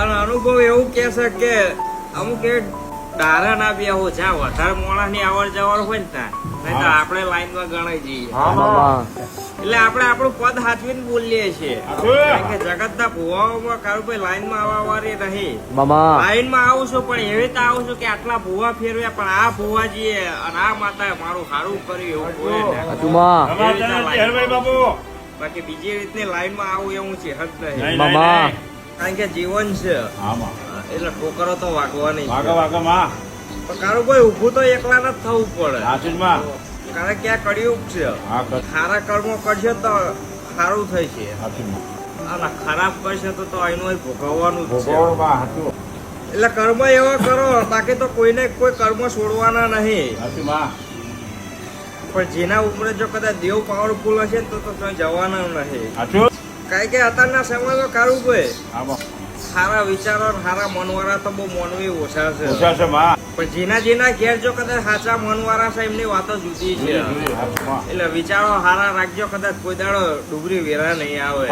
અને અનુભવ એવું કે છે કે અમુક એ ડારા ના બી આવો જ્યાં વધારે મોણા ની આવડ જવડ હોય ને ત્યાં આપણે લાઈનમાં ગણાઈ જઈએ. એટલે આપણે આપણું પદ હાથવીને બોલીએ છીએ. કારણ કે જગતના ભુવાઓમાં કારુભાઈ લાઈનમાં આવવા વાળી રહી લાઈનમાં આવું છું પણ એવી રીતે આવું છું કે આટલા ભુવા ફેરવ્યા પણ આ ભુવાજીએ અને આ માતાએ મારું સારું કર્યું એવું ના. બાકી બીજી રીતની લાઈનમાં આવું એવું છે હદ. નહીં, કારણ કે જીવન છે. આમાં. એટલે ઠોકરો તો વાગવાની. વાગો વાગો માં. પણ કારુભાઈ ઊભું તો એકલા જ થવું પડે. સાચું માં કારણ કે આ કળિયુગ છે. સારા કર્મો કરશે તો સારું થશે. છે અને ખરાબ કરશે તો તો એનું ભોગવવાનું સાચું એટલે કર્મ એવા કરો બાકી તો કોઈને કોઈ કર્મ છોડવાના નહીં. સાચું માં પણ જેના ઉપર જો કદાચ દેવ પાવરફુલ હશે તો તો જવાના નહીં. કારણ કે અત્યારના સમયમાં કારુભાઈ આમાં સારા વિચારો સારા મનવાળા તો બહુ મનવી ઓછા છે. ઓછા છે પણ જેના જેના ઘેર જો કદાચ સાચા મનવાળા છે એમની વાતો જુદી છે. એટલે વિચારો સારા રાખજો કદાચ કોઈ દાડો ડુબરી વેરા નહીં આવે.